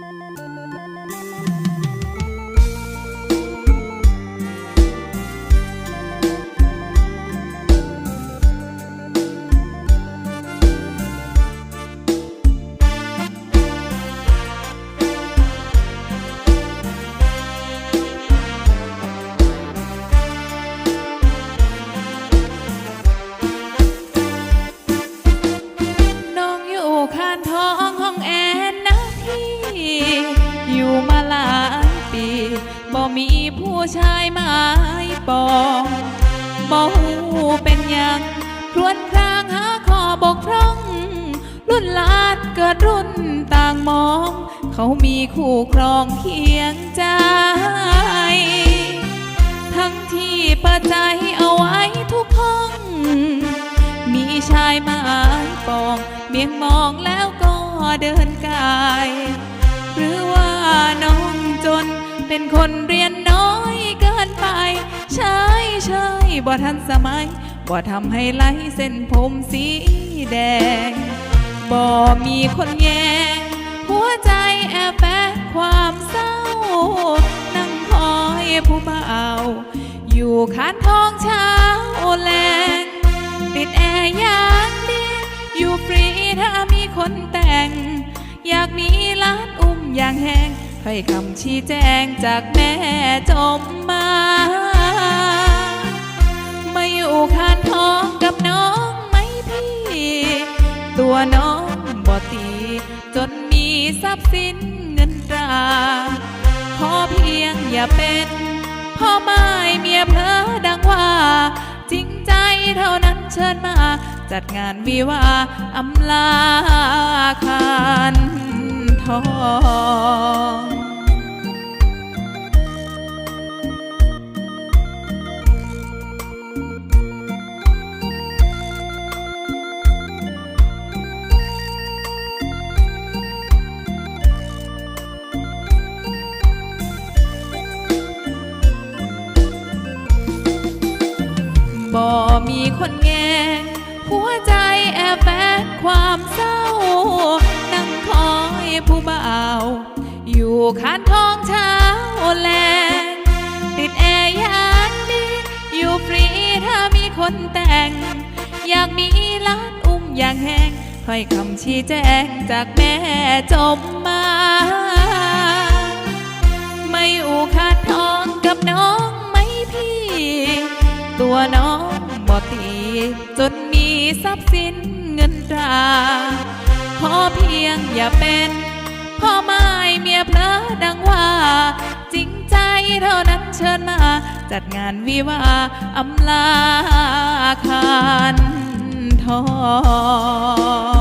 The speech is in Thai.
น้ บ่มีผู้ชายหมายปองบ่หูเป็นยังครวนครางหาข้อบกพร่อง รุ่นลานเกิดรุ่นต่างมอง เขามีคู่ครองเคียงใจ ทั้งที่เปิดใจเอาไว้ทุกห้อง มีชายหมายปองเมียงมองแล้วก็เดินกาย หรือว่าน้องจน เป็นคนเรียนน้อยเกินไป ใช่ใช่บ่ทันสมัย บ่ทำให้ไหลเส้นผมสีแดง บ่มีคนแยง หัวใจแอบแฝงความเศร้า นั่งคอยผู้บ่าวอยู่ข้านท้องเช้าแลงติดแอร์อย่างดีอยู่ฟรีถ้ามีคนแต่ง อยากมีร้านอุ้มอย่างแห้ง ถ้อยคำชี้แจงจากแม่จมมา ไมาอยู่ข้างท้องกับน้องไหมพี่ ตัวน้องบ่ตี จนมีทรัพย์สินเงินตรา ขอเพียงอย่าเป็นพ่อไม้เมียเพอดังว่า จริงใจเท่านั้นเชิญมา จัดงานวิวาอำลาคันทอง บ่มีคนแงงหัวใจแอบแฝงความเศร้า นั่งคอยผู้บ่าว อยู่ข้างท้องเช้าแลงติดแอร์ยางดีอยู่ฟรีถ้ามีคนแต่ง อยากมีร้านอุ้มอย่างแห้งถ้อยคำชี้แจงจากแม่จมมา ไม่อูขาดท้องกับน้องไหมพี่ ตัวน้องบ่ตี จนมีทรัพย์สินเงินตราขอเพียงอย่าเป็นพ่อไม้เมียเพลอดังว่า จริงใจเท่านั้นเชิญมา จัดงานวิวาอำลาคานทอง